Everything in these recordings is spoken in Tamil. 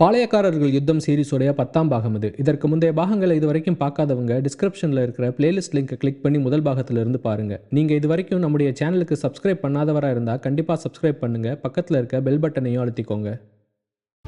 பாளையக்காரர்கள் யுத்தம் சீரிஸுடைய பத்தாம் பாகம் இது. இதற்கு முந்தைய பாகங்களை இது வரைக்கும் பார்க்காதவங்க டிஸ்கிரிப்ஷனில் இருக்கிற பிளேலிஸ்ட் லிங்க்கை கிளிக் பண்ணி முதல் பாகத்திலிருந்து பாருங்க. நீங்கள் இது வரைக்கும் நம்முடைய சேனலுக்கு சப்ஸ்கிரைப் பண்ணாதவராக இருந்தால் கண்டிப்பாக சப்ஸ்கிரைப் பண்ணுங்க. பக்கத்தில் இருக்க பெல் பட்டனையும் அழுத்திக்கோங்க.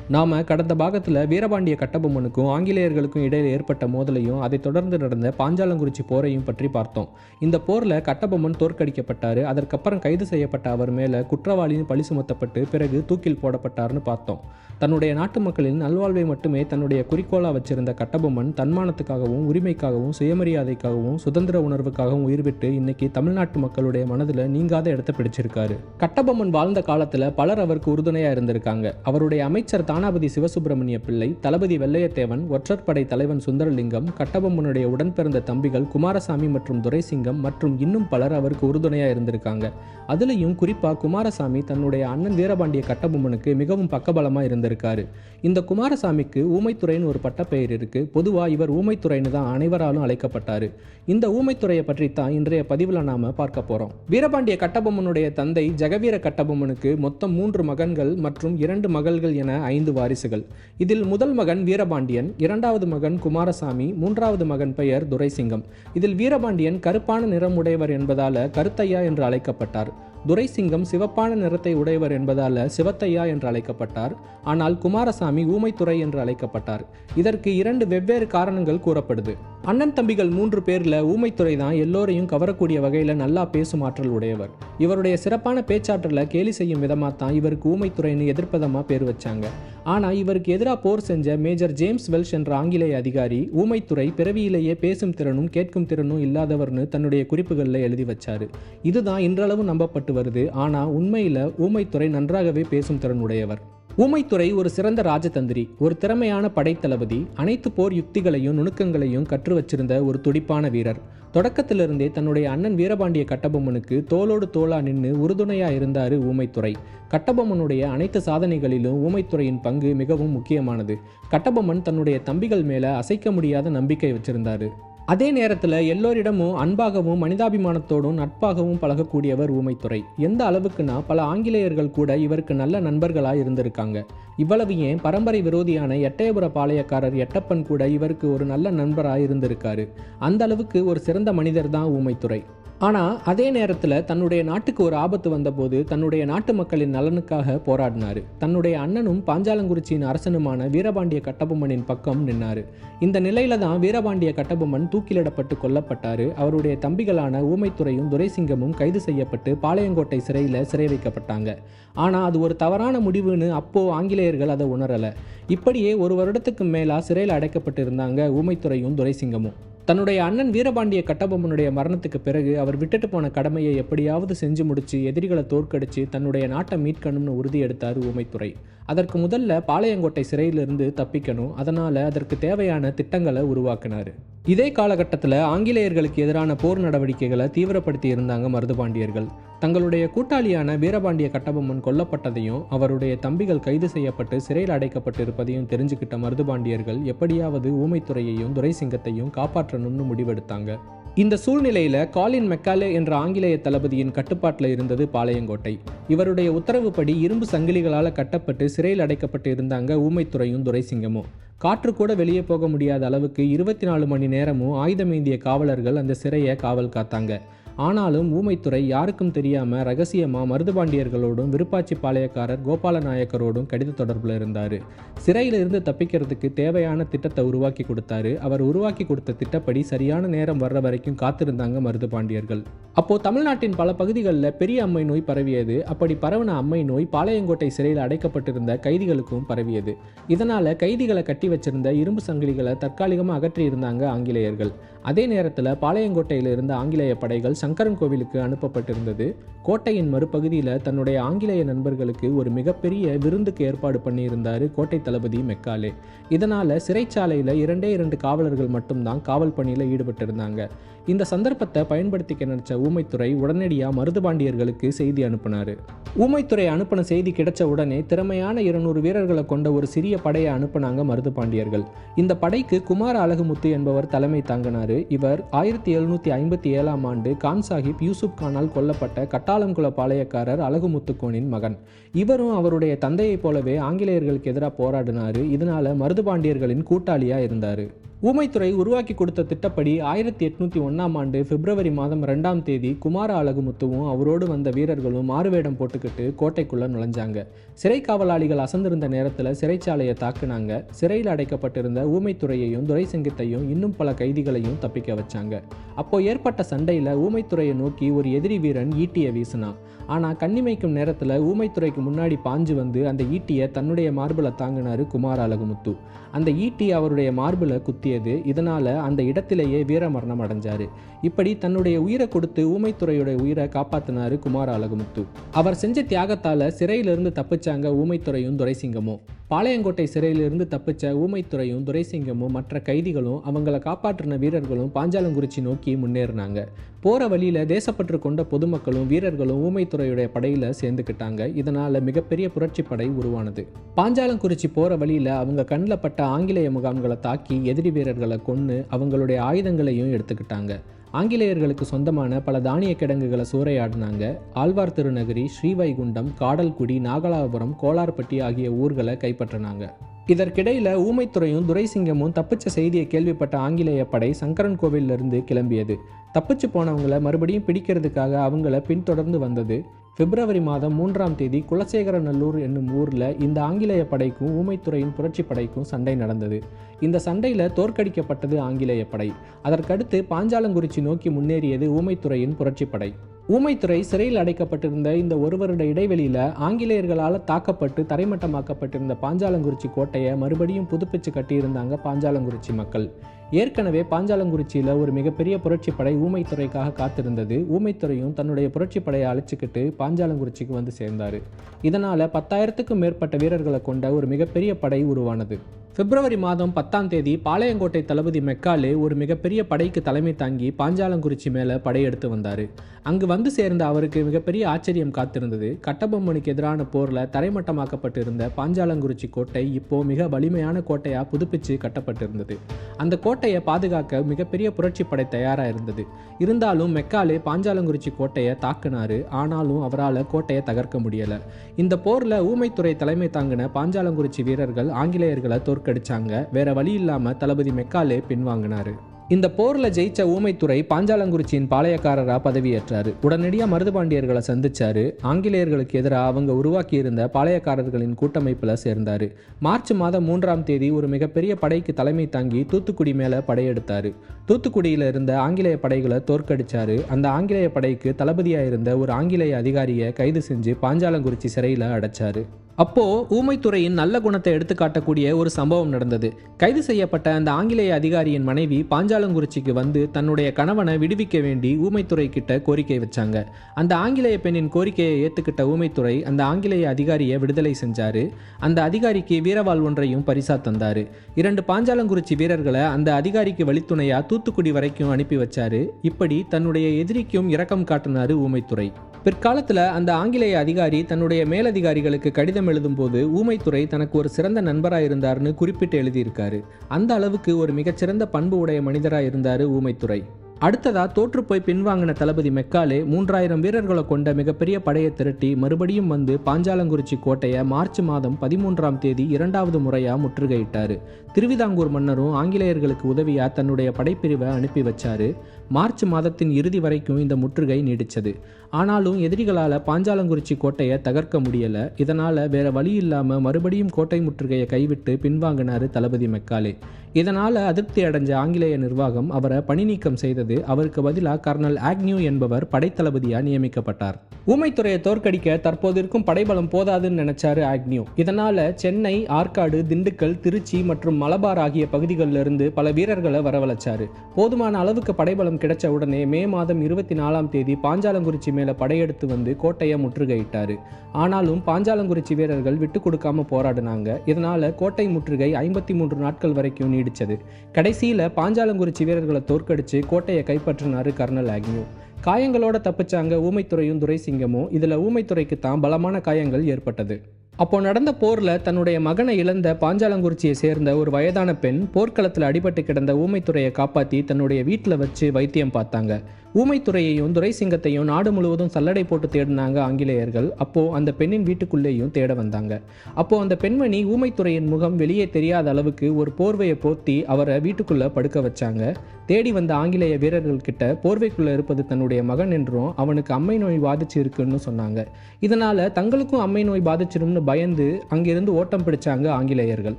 நாம கடந்த பாகத்தில் வீரபாண்டிய கட்டபொம்மனுக்கும் ஆங்கிலேயர்களுக்கும் இடையில் ஏற்பட்ட மோதலையும் அதைத் தொடர்ந்து நடந்த பாஞ்சாலங்குறிச்சி போரையும் பற்றி பார்த்தோம். இந்த போரில் கட்டபொம்மன் தோற்கடிக்கப்பட்டார் அதற்கப்புறம் கைது செய்யப்பட்ட அவர் மேலே குற்றவாளியின் பழி சுமத்தப்பட்டு பிறகு தூக்கில் போடப்பட்டார்னு பார்த்தோம். தன்னுடைய நாட்டு மக்களின் நல்வாழ்வை மட்டுமே தன்னுடைய குறிக்கோளாக வச்சிருந்த கட்டபொம்மன் தன்மானத்துக்காகவும் உரிமைக்காகவும் சுயமரியாதைக்காகவும் சுதந்திர உணர்வுக்காகவும் உயிர்விட்டு இன்னைக்கு தமிழ்நாட்டு மக்களுடைய மனதில் நீங்காத இடத்தை பிடிச்சிருக்காரு. கட்டபொம்மன் வாழ்ந்த காலத்தில் பலர் அவருக்கு உறுதுணையாக இருந்திருக்காங்க. அவருடைய அமைச்சர் தானாபதி சிவசுப்பிரமணிய பிள்ளை தளபதி வெள்ளையத்தேவன் ஒற்றற்படை தலைவன் சுந்தரலிங்கம் கட்டபொம்மனுடைய உடன் பிறந்த தம்பிகள் குமாரசாமி மற்றும் துரைசிங்கம் மற்றும் இன்னும் பலர் அவருக்கு உறுதுணையாக இருந்திருக்காங்க. அதுலேயும் குறிப்பாக குமாரசாமி தன்னுடைய அண்ணன் வீரபாண்டிய கட்டபொம்மனுக்கு மிகவும் பக்கபலமாக இருந்திருக்காரு. இந்த குமாரசாமிக்கு ஊமைத்துறைன்னு ஒரு பட்டப்பெயர் இருக்கு. பொதுவாக இவர் ஊமைத்துறைன்னு தான் அனைவராலும் அழைக்கப்பட்டார். இந்த ஊமைத்துறையை பற்றி தான் இன்றைய பதிவில் நாம பார்க்க போகிறோம் வீரபாண்டிய கட்டபொம்மனுடைய தந்தை ஜெகவீர கட்டபொம்மனுக்கு மொத்தம் மூன்று மகன்கள் மற்றும் இரண்டு மகள்கள் என ஐந்து வாரிசுகள். இதில் முதல் மகன் வீரபாண்டியன் இரண்டாவது மகன் குமாரசாமி மூன்றாவது மகன் பெயர் துரைசிங்கம். இதில் வீரபாண்டியன் கருப்பான நிறம் உடையவர் என்பதால கருத்தையா என்று அழைக்கப்பட்டார். துரைசிங்கம் சிவப்பான நிறத்தை உடையவர் என்பதால சிவத்தையா என்று அழைக்கப்பட்டார். ஆனால் குமாரசாமி ஊமைத்துறை என்று அழைக்கப்பட்டார். இதற்கு இரண்டு வெவ்வேறு காரணங்கள் கூறப்படுது. அண்ணன் தம்பிகள் மூன்று பேர்ல ஊமைத்துறை தான் எல்லோரையும் கவரக்கூடிய வகையில நல்லா பேசும் ஆற்றல் உடையவர். இவருடைய சிறப்பான பேச்சாற்றலை கேலி செய்யும் விதமாக தான் இவருக்கு ஊமைத்துறைன்னு எதிர்ப்பதமாக பேர் வச்சாங்க. ஆனால் இவருக்கு எதிராக போர் செஞ்ச மேஜர் ஜேம்ஸ் வெல்ஷ் என்ற ஆங்கிலேய அதிகாரி ஊமைத்துறை பிறவியிலேயே பேசும் திறனும் கேட்கும் திறனும் இல்லாதவர்னு தன்னுடைய குறிப்புகளில் எழுதி வச்சாரு. இதுதான் இன்றளவு நம்பப்பட்டு வருது. ஆனால் உண்மையில் ஊமைத்துறை நன்றாகவே பேசும் திறன் உடையவர் ஊமைத்துறை ஒரு சிறந்த ராஜதந்திரி ஒரு திறமையான படைத்தளபதி அனைத்து போர் யுக்திகளையும் நுணுக்கங்களையும் கற்று வச்சிருந்த ஒரு துடிப்பான வீரர். தொடக்கத்திலிருந்தே தன்னுடைய அண்ணன் வீரபாண்டிய கட்டபொம்மனுக்கு தோளோடு தோளா நின்று உறுதுணையா இருந்தாரு ஊமைத்துறை. கட்டபொம்மனுடைய அனைத்து சாதனைகளிலும் ஊமைத்துறையின் பங்கு மிகவும் முக்கியமானது. கட்டபொம்மன் தன்னுடைய தம்பிகள் மேல அசைக்க முடியாத நம்பிக்கை வச்சிருந்தாரு. அதே நேரத்தில் எல்லோரிடமும் அன்பாகவும் மனிதாபிமானத்தோடும் நட்பாகவும் பழகக்கூடியவர் ஊமைத்துறை. எந்த அளவுக்குன்னா பல ஆங்கிலேயர்கள் கூட இவருக்கு நல்ல நண்பர்களாக இருந்திருக்காங்க. இவ்வளவு ஏன் பரம்பரை விரோதியான எட்டயபுர பாளையக்காரர் எட்டப்பன் கூட இவருக்கு ஒரு நல்ல நண்பராக இருந்திருக்காரு. அந்த அளவுக்கு ஒரு சிறந்த மனிதர் தான் ஊமைத்துறை. ஆனால் அதே நேரத்தில் தன்னுடைய நாட்டுக்கு ஒரு ஆபத்து வந்தபோது தன்னுடைய நாட்டு மக்களின் நலனுக்காக போராடினார். தன்னுடைய அண்ணனும் பாஞ்சாலங்குறிச்சியின் அரசனுமான வீரபாண்டிய கட்டபொம்மனின் பக்கம் நின்னார். இந்த நிலையில தான் வீரபாண்டிய கட்டபொம்மன் தூக்கிலிடப்பட்டு கொல்லப்பட்டார். அவருடைய தம்பிகளான ஊமைத்துறையும் துரைசிங்கமும் கைது செய்யப்பட்டு பாளையங்கோட்டை சிறையில் சிறை வைக்கப்பட்டாங்க ஆனால் அது ஒரு தவறான முடிவுன்னு அப்போ ஆங்கிலேயர்கள் அதை உணரலை. இப்படியே ஒரு வருடத்துக்கு மேலாக சிறையில் அடைக்கப்பட்டிருந்தாங்க ஊமைத்துறையும் துரைசிங்கமும். தன்னுடைய அண்ணன் வீரபாண்டிய கட்டபொம்மனுடைய மரணத்துக்கு பிறகு அவர் விட்டுட்டு போன கடமையை எப்படியாவது செஞ்சு முடிச்சு எதிரிகளை தோற்கடிச்சு தன்னுடைய நாட்டை மீட்கணும்னு உறுதி எடுத்தார் ஊமைத்துறை. அதற்கு முதல்ல பாளையங்கோட்டை சிறையிலிருந்து தப்பிக்கணும் அதனால அதற்கு தேவையான திட்டங்களை உருவாக்கினார். இதே காலகட்டத்தில் ஆங்கிலேயர்களுக்கு எதிரான போர் நடவடிக்கைகளை தீவிரப்படுத்தி இருந்தாங்க மருதுபாண்டியர்கள். தங்களுடைய கூட்டாளியான வீரபாண்டிய கட்டபொம்மன் கொல்லப்பட்டதையும் அவருடைய தம்பிகள் கைது செய்யப்பட்டு சிறையில் அடைக்கப்பட்டு இருப்பதையும் தெரிஞ்சுக்கிட்ட மருதுபாண்டியர்கள் எப்படியாவது ஊமைத்துறையையும் துரைசிங்கத்தையும் காப்பாற்றணும்னு முடிவெடுத்தாங்க. இந்த சூழ்நிலையில காலின் மெக்காலே என்ற ஆங்கிலேய தளபதியின் கட்டுப்பாட்டில் இருந்தது பாளையங்கோட்டை. இவருடைய உத்தரவுப்படி இரும்பு சங்கிலிகளால் கட்டப்பட்டு சிறையில் அடைக்கப்பட்டு இருந்தாங்க ஊமைத்துறையும் துரைசிங்கமும். காற்று கூட வெளியே போக முடியாத அளவுக்கு இருபத்தி நாலு மணி நேரமும் ஆயுதமேந்திய காவலர்கள் அந்த சிறையை காவல் காத்தாங்க. ஆனாலும் ஊமைத்துறை யாருக்கும் தெரியாமல் ரகசியமா மருதுபாண்டியர்களோடும் விருப்பாச்சி பாளையக்காரர் கோபால நாயக்கரோடும் கடித தொடர்பில் இருந்தார். சிறையில் இருந்து தப்பிக்கிறதுக்கு தேவையான திட்டத்தை உருவாக்கி கொடுத்தாரு. அவர் உருவாக்கி கொடுத்த திட்டப்படி சரியான நேரம் வர்ற வரைக்கும் காத்திருந்தாங்க மருதுபாண்டியர்கள். அப்போ தமிழ்நாட்டின் பல பகுதிகளில் பெரிய அம்மை நோய் பரவியது. அப்படி பரவன அம்மை நோய் பாளையங்கோட்டை சிறையில் அடைக்கப்பட்டிருந்த கைதிகளுக்கும் பரவியது. இதனால் கைதிகளை கட்டி வச்சிருந்த இரும்பு சங்கிலிகளை தற்காலிகமாக அகற்றியிருந்தாங்க ஆங்கிலேயர்கள். அதே நேரத்தில் பாளையங்கோட்டையில் இருந்த ஆங்கிலேய படைகள் சங்கரன் கோவிலுக்கு அனுப்பப்பட்டிருந்தது. கோட்டையின் மறுபகுதியில் தன்னுடைய ஆங்கிலேய நண்பர்களுக்கு ஒரு மிகப்பெரிய விருந்துக்கு ஏற்பாடு பண்ணியிருந்தார் கோட்டை தளபதி மெக்காலே. இதனால் சிறைச்சாலையில் இரண்டே இரண்டு காவலர்கள் மட்டும்தான் காவல் பணியில் ஈடுபட்டிருந்தாங்க. இந்த சந்தர்ப்பத்தை பயன்படுத்திக்க நினைச்ச ஊமைத்துறை உடனடியாக மருதுபாண்டியர்களுக்கு செய்தி அனுப்பினார். ஊமைத்துறை அனுப்பின செய்தி கிடைச்ச உடனே திறமையான இருநூறு வீரர்களை கொண்ட ஒரு சிறிய படையை அனுப்புனாங்க மருதுபாண்டியர்கள். இந்த படைக்கு குமார அழகுமுத்து என்பவர் தலைமை தாங்கினார். இவர் ஆயிரத்தி எழுநூத்தி ஐம்பத்தி ஏழாம் ஆண்டு கான் சாஹிப் யூசுப் கானால் கொல்லப்பட்ட கட்டாளங்குள பாளையக்காரர் அழகுமுத்துக்கோனின் மகன். இவரும் அவருடைய தந்தையைப் போலவே ஆங்கிலேயர்களுக்கு எதிராக போராடினாரு. இதனால மருதுபாண்டியர்களின் கூட்டாளியாக இருந்தார். ஊமைத்துறை உருவாக்கி கொடுத்த திட்டப்படி ஆயிரத்தி எட்நூத்தி ஒன்னாம் ஆண்டு பிப்ரவரி மாதம் ரெண்டாம் தேதி குமார அழகுமுத்துவும் அவரோடு வந்த வீரர்களும் மாறுவேடம் போட்டுக்கிட்டு கோட்டைக்குள்ள நுழைஞ்சாங்க. சிறை காவலாளிகள் அசந்திருந்த நேரத்தில் சிறைச்சாலையை தாக்குனாங்க. சிறையில் அடைக்கப்பட்டிருந்த ஊமைத்துறையையும் துரைசங்கத்தையும் இன்னும் பல கைதிகளையும் தப்பிக்க வச்சாங்க. அப்போ ஏற்பட்ட சண்டையில் ஊமைத்துறையை நோக்கி ஒரு எதிரி வீரன் ஈட்டியை வீசினான். ஆனால் கண்ணிமைக்கும் நேரத்தில் ஊமைத்துறைக்கு முன்னாடி பாஞ்சு வந்து அந்த ஈட்டியை தன்னுடைய மார்பில் தாங்கினாரு குமார அழகுமுத்து. அந்த ஈட்டி அவருடைய மார்பில் குத்தியது. இதனால் அந்த இடத்திலேயே வீரமரணம் அடைஞ்சார். இப்படி தன்னுடைய உயிரை கொடுத்து ஊமைத்துறையுடைய உயிரை காப்பாற்றினார் குமார அழகுமுத்து. அவர் செஞ்ச தியாகத்தால் சிறையிலிருந்து தப்பிச்சாங்க ஊமைத்துறையும் துரைசிங்கமும். பாளையங்கோட்டை சிறையிலிருந்து தப்பிச்ச ஊமைத்துறையும் துரைசிங்கமும் மற்ற கைதிகளும் அவங்கள காப்பாற்றின வீரர்களும் பாஞ்சாலங்குறிச்சி நோக்கி முன்னேறினாங்க. போகிற வழியில் தேசப்பற்று கொண்ட பொதுமக்களும் வீரர்களும் ஊமைத்துறையுடைய படையில் சேர்ந்துக்கிட்டாங்க இதனால் மிகப்பெரிய புரட்சி படை உருவானது. பாஞ்சாலங்குறிச்சி போகிற வழியில் அவங்க கண்ணில் பட்ட ஆங்கிலேய முகாம்களை தாக்கி எதிரி வீரர்களை கொன்று அவங்களுடைய ஆயுதங்களையும் எடுத்துக்கிட்டாங்க. ஆங்கிலேயர்களுக்கு சொந்தமான பல தானிய கிடங்குகளை சூறையாடினாங்க. ஆழ்வார் திருநகரி ஸ்ரீவைகுண்டம் காடல்குடி நாகலாபுரம் கோலார்பட்டி ஆகிய ஊர்களை கைப்பற்றினாங்க. இதற்கிடையில ஊமைத்துறையும் துரைசிங்கமும் தப்பிச்ச செய்தியை கேள்விப்பட்ட ஆங்கிலேய படை சங்கரன் கோவிலிருந்து கிளம்பியது. தப்பிச்சு போனவங்கள மறுபடியும் பிடிக்கிறதுக்காக அவங்கள பின்தொடர்ந்து வந்தது. பிப்ரவரி மாதம் மூன்றாம் தேதி குலசேகரநல்லூர் என்னும் ஊரில் இந்த ஆங்கிலேய படைக்கும் ஊமைத்துறையின் புரட்சி படைக்கும் சண்டை நடந்தது. இந்த சண்டையில் தோற்கடிக்கப்பட்டது ஆங்கிலேய படை. அதற்கடுத்து பாஞ்சாலங்குறிச்சி நோக்கி முன்னேறியது ஊமைத்துறையின் புரட்சி படை. ஊமைத்துறை சிறையில் அடைக்கப்பட்டிருந்த இந்த ஒரு வருட இடைவெளியில் ஆங்கிலேயர்களால் தாக்கப்பட்டு தரைமட்டமாக்கப்பட்டிருந்த பாஞ்சாலங்குறிச்சி கோட்டையை மறுபடியும் புதுப்பிச்சு கட்டியிருந்தாங்க பாஞ்சாலங்குறிச்சி மக்கள். ஏற்கனவே பாஞ்சாலங்குறிச்சியில் ஒரு மிகப்பெரிய புரட்சிப்படை ஊமைத்துறைக்காக காத்திருந்தது. ஊமைத்துறையும் தன்னுடைய புரட்சிப்படையை அழைச்சிக்கிட்டு பாஞ்சாலங்குறிச்சிக்கு வந்து சேர்ந்தார். இதனால் பத்தாயிரத்துக்கும் மேற்பட்ட வீரர்களை கொண்ட ஒரு மிகப்பெரிய படை உருவானது. பிப்ரவரி மாதம் பத்தாம் தேதி பாளையங்கோட்டை தளபதி மெக்காலே ஒரு மிகப்பெரிய படைக்கு தலைமை தாங்கி பாஞ்சாலங்குறிச்சி மேலே படையெடுத்து வந்தார். அங்கு வந்து சேர்ந்த அவருக்கு மிகப்பெரிய ஆச்சரியம் காத்திருந்தது. கட்டபொம்மனுக்கு எதிரான போரில் தரைமட்டமாக்கப்பட்டிருந்த பாஞ்சாலங்குறிச்சி கோட்டை இப்போ மிக வலிமையான கோட்டையாக புதுப்பிச்சு கட்டப்பட்டிருந்தது. அந்த கோட்டையை பாதுகாக்க மிகப்பெரிய புரட்சி படை தயாராக இருந்தது. இருந்தாலும் மெக்காலே பாஞ்சாலங்குறிச்சி கோட்டையை தாக்குனாரு. ஆனாலும் அவரால் கோட்டையை தகர்க்க முடியலை. இந்த போரில் ஊமைத்துறை தலைமை தாங்கின பாஞ்சாலங்குறிச்சி வீரர்கள் ஆங்கிலேயர்களை தோற்கடிச்சாங்க வேற வழி இல்லாம தளபதி மெக்காலே பின்வாங்கினாரு. இந்த போர்ல ஜெயிச்ச ஊமைத்துறை பாஞ்சாலங்குறிச்சியின் பாளையக்காரராக பதவியேற்றாரு. உடனடியாக மருதுபாண்டியர்களை சந்திச்சாரு. ஆங்கிலேயர்களுக்கு எதிராக அவங்க உருவாக்கியிருந்த பாளையக்காரர்களின் கூட்டமைப்பில் சேர்ந்தாரு. மார்ச் மாதம் மூன்றாம் தேதி ஒரு மிகப்பெரிய படைக்கு தலைமை தாங்கி தூத்துக்குடி மேலே படையெடுத்தாரு. தூத்துக்குடியில் இருந்த ஆங்கிலேய படைகளை தோற்கடிச்சாரு. அந்த ஆங்கிலேய படைக்கு தளபதியாக இருந்த ஒரு ஆங்கிலேய அதிகாரியை கைது செஞ்சு பாஞ்சாலங்குறிச்சி சிறையில் அடைச்சாரு. அப்போ ஊமைத்துறையின் நல்ல குணத்தை எடுத்து காட்டக்கூடிய ஒரு சம்பவம் நடந்தது. கைது செய்யப்பட்ட அந்த ஆங்கிலேய அதிகாரியின் மனைவி பாஞ்சாலங்குறிச்சிக்கு வந்து தன்னுடைய கணவனை விடுவிக்க வேண்டி ஊமைத்துறை கிட்ட கோரிக்கை வச்சாங்க. அந்த ஆங்கிலேய பெண்ணின் கோரிக்கையை ஏத்துக்கிட்ட ஊமைத்துறை அந்த ஆங்கிலேய அதிகாரியை விடுதலை செஞ்சாரு. அந்த அதிகாரிக்கு வீரவாள் ஒன்றையும் பரிசா தந்தாரு. இரண்டு பாஞ்சாலங்குறிச்சி வீரர்களை அந்த அதிகாரிக்கு வழித்துணையா தூத்துக்குடி வரைக்கும் அனுப்பி வச்சாரு. இப்படி தன்னுடைய எதிரிக்கும் இரக்கம் காட்டினாரு ஊமைத்துறை. பிற்காலத்தில் அந்த ஆங்கிலேய அதிகாரி தன்னுடைய மேலதிகாரிகளுக்கு கடிதம் எழுதும்போது ஊமைத்துறை தனக்கு ஒரு சிறந்த நண்பராக இருந்தார்னு குறிப்பிட்டு எழுதியிருக்காரு. அந்த அளவுக்கு ஒரு மிகச்சிறந்த பண்பு உடைய மனிதராக இருந்தார் ஊமைத்துறை. அடுத்ததா தோற்றுப்போய் பின்வாங்கின தளபதி மெக்காலே மூன்றாயிரம் வீரர்களை கொண்ட மிகப்பெரிய படையை திரட்டி மறுபடியும் வந்து பாஞ்சாலங்குறிச்சி கோட்டையை மார்ச் மாதம் பதிமூன்றாம் தேதி இரண்டாவது முறையா முற்றுகையிட்டாரு. திருவிதாங்கூர் மன்னரும் ஆங்கிலேயர்களுக்கு உதவியா தன்னுடைய படைப்பிரிவை அனுப்பி வச்சாரு. மார்ச் மாதத்தின் இறுதி வரைக்கும் இந்த முற்றுகை நீடிச்சது. ஆனாலும் எதிரிகளால் பாஞ்சாலங்குறிச்சி கோட்டையை தகர்க்க முடியல. இதனால வேற வழி இல்லாம மறுபடியும் கோட்டை முற்றுகையை கைவிட்டு பின்வாங்கினாரு தளபதி மெக்காலே. இதனால அதிருப்தி அடைஞ்ச ஆங்கிலேய நிர்வாகம் அவரை பணி நீக்கம் செய்தது அவருக்கு பதிலாக கர்னல் ஆக்னியூ என்பவர் படைத்தளபதியாக நியமிக்கப்பட்டார். ஊமைத்துறையை தோற்கடிக்க தற்போது இருக்கும் படைபலம் போதாதுன்னு நினைச்சாரு ஆக்னியூ இதனால சென்னை ஆற்காடு திண்டுக்கல் திருச்சி மற்றும் மலபார் ஆகிய பகுதிகளிலிருந்து பல வீரர்களை வரவழைச்சாரு. போதுமான அளவுக்கு படைபலம் கிடைச்ச உடனே மே மாதம் இருபத்தி நாலாம் தேதி பாஞ்சாலங்குறிச்சி மேல படையெடுத்து வந்து கோட்டையை முற்றுகையிட்டாரு. ஆனாலும் பாஞ்சாலங்குறிச்சி வீரர்கள் விட்டு கொடுக்காம போராடினாங்க. இதனால கோட்டை முற்றுகை ஐம்பத்தி மூன்று நாட்கள் வரைக்கும் நீடிச்சது. கடைசியில பாஞ்சாலங்குறிச்சி வீரர்களை தோற்கடிச்சு கோட்டை கோட்டையை கைப்பற்றினார் கர்னல் ஆக்னியூ காயங்களோட தப்பிச்சாங்க ஊமைத்துறையும் துரைசிங்கமும். இதில் ஊமைத்துறைக்கு தான் பலமான காயங்கள் ஏற்பட்டது. அப்போ நடந்த போரில் தன்னுடைய மகனை இழந்த பாஞ்சாலங்குறிச்சியை சேர்ந்த ஒரு வயதான பெண் போர்க்களத்தில் அடிபட்டு கிடந்த ஊமைத்துறையை காப்பாற்றி தன்னுடைய வீட்டில் வச்சு வைத்தியம் பார்த்தாங்க. ஊமைத்துறையையும் துரைசிங்கத்தையும் நாடு முழுவதும் சல்லடை போட்டு தேடினாங்க ஆங்கிலேயர்கள். அப்போ அந்த பெண்ணின் வீட்டுக்குள்ளேயும் தேட வந்தாங்க. அப்போ அந்த பெண்மணி ஊமைத்துறையின் முகம் வெளியே தெரியாத அளவுக்கு ஒரு போர்வையை போர்த்தி அவரை வீட்டுக்குள்ள படுக்க வச்சாங்க. தேடி வந்த ஆங்கிலேய வீரர்கள் கிட்ட போர்வைக்குள்ள இருப்பது தன்னுடைய மகன் என்றும் அவனுக்கு அம்மை நோய் பாதிச்சு இருக்குன்னு சொன்னாங்க. இதனால தங்களுக்கும் அம்மை நோய் பாதிச்சிரும்னு பயந்து அங்கிருந்து ஓட்டம் பிடிச்சாங்க ஆங்கிலேயர்கள்.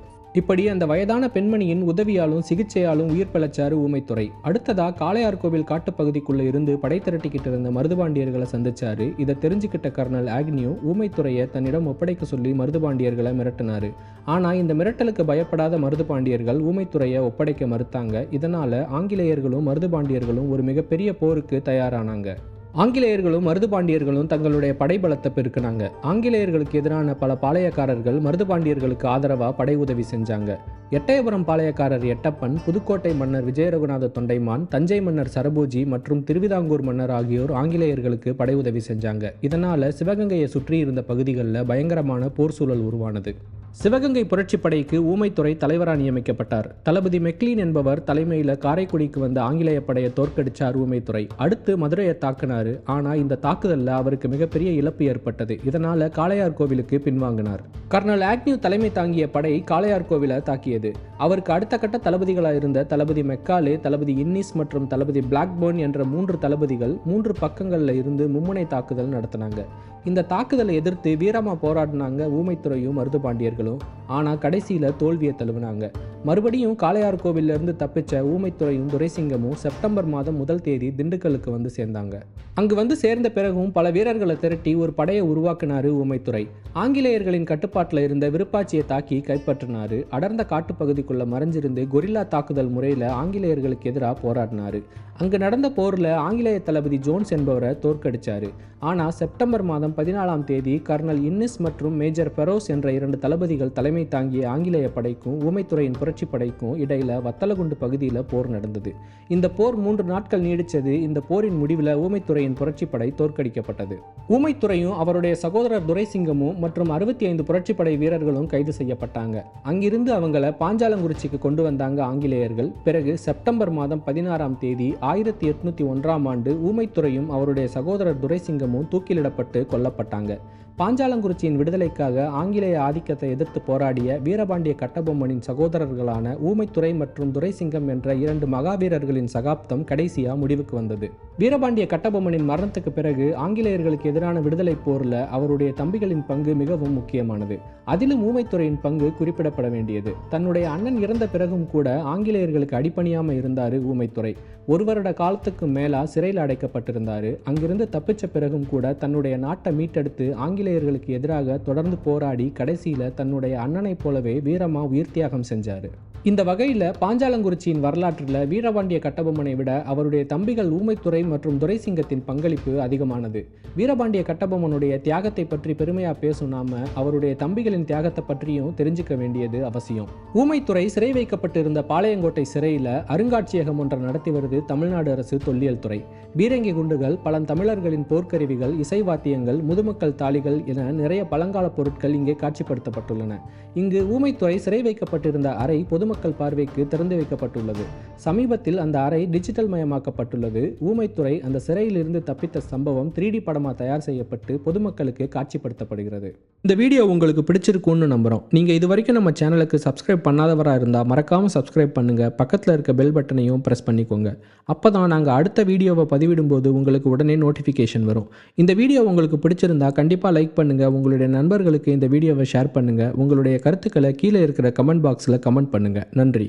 இப்படி அந்த வயதான பெண்மணியின் உதவியாலும் சிகிச்சையாலும் உயிர் பிழைச்சாரு ஊமைத்துறை. அடுத்ததா காளையார்கோவில் காட்டுப்பகுதிக்குள்ளே இருந்து படை திரட்டிக்கிட்டு இருந்த மருதுபாண்டியர்களை சந்திச்சாரு. இதை தெரிஞ்சுக்கிட்ட கர்னல் ஆக்னியூ ஊமைத்துறையை தன்னிடம் ஒப்படைக்க சொல்லி மருதுபாண்டியர்களை மிரட்டினாரு. ஆனால் இந்த மிரட்டலுக்கு பயப்படாத மருதுபாண்டியர்கள் ஊமைத்துறையை ஒப்படைக்க மறுத்தாங்க. இதனால ஆங்கிலேயர்களும் மருதுபாண்டியர்களும் ஒரு மிகப்பெரிய போருக்கு தயாரானாங்க. ஆங்கிலேயர்களும் மருதுபாண்டியர்களும் தங்களுடைய படைபலத்தை பெருக்கினாங்க. ஆங்கிலேயர்களுக்கு எதிரான பல பாளையக்காரர்கள் மருதுபாண்டியர்களுக்கு ஆதரவாக படை உதவி செஞ்சாங்க. எட்டயபுரம் பாளையக்காரர் எட்டப்பன் புதுக்கோட்டை மன்னர் விஜயரகுநாத தொண்டைமான் தஞ்சை மன்னர் சரபோஜி மற்றும் திருவிதாங்கூர் மன்னர் ஆகியோர் ஆங்கிலேயர்களுக்கு படை உதவி செஞ்சாங்க. இதனால சிவகங்கையை சுற்றி இருந்த பகுதிகளில் பயங்கரமான போர் சூழல் உருவானது. சிவகங்கை புரட்சிப் படைக்கு ஊமைத்துறை தலைவராக நியமிக்கப்பட்டார். தளபதி மெக்லீன் என்பவர் தலைமையில் காரைக்குடிக்கு வந்த ஆங்கிலேய படையை தோற்கடிச்சார் ஊமைத்துறை. அடுத்து மதுரையை தாக்குனாரு. ஆனால் இந்த தாக்குதலில் அவருக்கு மிகப்பெரிய இழப்பு ஏற்பட்டது. இதனால் காளையார் கோவிலுக்கு பின்வாங்கினார். கர்னல் ஆக்னியூ தலைமை தாங்கிய படை காளையார் கோவிலை தாக்கியது. அவருக்கு அடுத்த கட்ட தளபதிகளாக இருந்த தளபதி மெக்காலே தளபதி இன்னிஸ் மற்றும் தளபதி பிளாக்போன் என்ற மூன்று தளபதிகள் மூன்று பக்கங்களில் இருந்து மும்முனை தாக்குதல் நடத்தினாங்க. இந்த தாக்குதலை எதிர்த்து வீரமா போராடினாங்க ஊமைத்துறையும் மருதுபாண்டியர்களும் ஆனால் கடைசியில் தோல்வியை தழுவினாங்க. மறுபடியும் காளையார் கோவிலிருந்து தப்பிச்ச ஊமைத்துறையும் துரைசிங்கமும் செப்டம்பர் மாதம் முதல் தேதி திண்டுக்கலுக்கு வந்து சேர்ந்தாங்க. அங்கு வந்து சேர்ந்த பிறகும் பல வீரர்களை திரட்டி ஒரு படையை உருவாக்கினாரு ஊமைத்துறை. ஆங்கிலேயர்களின் கட்டுப்பாட்டில் இருந்த விருப்பாட்சியை தாக்கி கைப்பற்றினாரு. அடர்ந்த காட்டுப்பகுதிக்குள்ள மறைஞ்சிருந்து கொரில்லா தாக்குதல் முறையில் ஆங்கிலேயர்களுக்கு எதிராக போராடினாரு. அங்கு நடந்த போரில் ஆங்கிலேய தளபதி ஜோன்ஸ் என்பவரை தோற்கடிச்சாரு. ஆனால் செப்டம்பர் மாதம் பதினாலாம் தேதி கர்னல் இன்னிஸ் மற்றும் மேஜர் ஃபெரோஸ் என்ற இரண்டு தளபதி தளபதிகள் தலைமை தாங்கிய ஆங்கிலேய படைக்கும் ஊமைத்துறையின் புரட்சி படைக்கும் இடையில வத்தலகுண்டு பகுதியில் போர் நடந்தது. இந்த போர் மூன்று நாட்கள் நீடித்தது இந்த போரின் முடிவில் ஊமைத்துறையின் புரட்சி படை தோற்கடிக்கப்பட்டது. ஊமைத்துறையும் அவருடைய சகோதரர் துரைசிங்கமும் மற்றும் அறுபத்தி ஐந்து புரட்சிப்படை வீரர்களும் கைது செய்யப்பட்டாங்க. அங்கிருந்து அவங்கள பாஞ்சாலங்குறிச்சிக்கு கொண்டு வந்தாங்க ஆங்கிலேயர்கள். பிறகு செப்டம்பர் மாதம் பதினாறாம் தேதி ஆயிரத்தி எட்நூத்தி ஒன்றாம் ஆண்டு ஊமைத்துறையும் அவருடைய சகோதரர் துரைசிங்கமும் தூக்கிலிடப்பட்டு கொல்லப்பட்டாங்க. பாஞ்சாலங்குறிச்சியின் விடுதலைக்காக ஆங்கிலேய ஆதிக்கத்தை எதிர்த்து போராடிய வீரபாண்டிய கட்டபொம்மனின் சகோதரர்களான ஊமைத்துறை மற்றும் துரைசிங்கம் என்ற இரண்டு மகாவீரர்களின் சகாப்தம் கடைசியா முடிவுக்கு வந்தது. வீரபாண்டிய கட்டபொம்மனின் மரணத்துக்கு பிறகு ஆங்கிலேயர்களுக்கு எதிரான விடுதலை போரில் அவருடைய தம்பிகளின் பங்கு மிகவும் முக்கியமானது. அதிலும் ஊமைத்துறையின் பங்கு குறிப்பிடப்பட வேண்டியது. தன்னுடைய அண்ணன் இறந்த பிறகும் கூட ஆங்கிலேயர்களுக்கு அடிப்பணியாமல் இருந்தாரு ஊமைத்துறை. ஒரு வருட காலத்துக்கு மேலா சிறையில் அடைக்கப்பட்டிருந்தாரு. அங்கிருந்து தப்பிச்ச பிறகும் கூட தன்னுடைய நாட்டை மீட்டெடுத்து ஆங்கிலேயர்களுக்கு எதிராக தொடர்ந்து போராடி கடைசியில் தன்னுடைய அண்ணனைப் போலவே வீரமா உயிர் தியாகம் செஞ்சார். இந்த வகையில் பாஞ்சாலங்குறிச்சியின் வரலாற்றில் வீரபாண்டிய கட்டபொம்மனை விட அவருடைய தம்பிகள் ஊமைத்துறை மற்றும் துரைசிங்கத்தின் பங்களிப்பு அதிகமானது. வீரபாண்டிய கட்டபொம்மனுடைய தியாகத்தை பற்றி பெருமையாக பேசும் நாம அவருடைய தம்பிகளின் தியாகத்தை பற்றியும் தெரிஞ்சுக்க வேண்டியது அவசியம். ஊமைத்துறை சிறை வைக்கப்பட்டிருந்த பாளையங்கோட்டை சிறையில் அருங்காட்சியகம் ஒன்றை நடத்தி வருது தமிழ்நாடு அரசு தொல்லியல் துறை. பீரங்கி குண்டுகள் பழந்தமிழர்களின் போர்க்கருவிகள் இசை வாத்தியங்கள் முதுமக்கள் தாளிகள் என நிறைய பழங்கால பொருட்கள் இங்கே காட்சிப்படுத்தப்பட்டுள்ளன. இங்கு ஊமைத்துறை சிறை வைக்கப்பட்டிருந்த அறை பொதுமக்கள் பார்வைக்கு திறந்து வைக்கப்பட்டுள்ளது. சமீபத்தில் அந்த அறை டிஜிட்டல் மயமாக்கப்பட்டுள்ளது. ஊமைத்துறை அந்த சிறையிலிருந்து தப்பித்த சம்பவம் த்ரீ டி படமாக தயார் செய்யப்பட்டு பொதுமக்களுக்கு காட்சிப்படுத்தப்படுகிறது. இந்த வீடியோ உங்களுக்கு பிடிச்சிருக்கும்னு நம்புகிறோம் நீங்கள் இது வரைக்கும் நம்ம சேனலுக்கு சப்ஸ்கிரைப் பண்ணாதவராக இருந்தால் மறக்காமல் சப்ஸ்கிரைப் பண்ணுங்கள் பக்கத்தில் இருக்க பெல் பட்டனையும் ப்ரெஸ் பண்ணிக்கோங்க. அப்போ தான் நாங்கள் அடுத்த வீடியோவை பதிவிடும்போது உங்களுக்கு உடனே நோட்டிஃபிகேஷன் வரும். இந்த வீடியோ உங்களுக்கு பிடிச்சிருந்தா கண்டிப்பாக லைக் பண்ணுங்கள் உங்களுடைய நண்பர்களுக்கு இந்த வீடியோவை ஷேர் பண்ணுங்கள் உங்களுடைய கருத்துக்களை கீழே இருக்கிற கமெண்ட் பாக்ஸில் கமெண்ட் பண்ணுங்கள் நன்றி.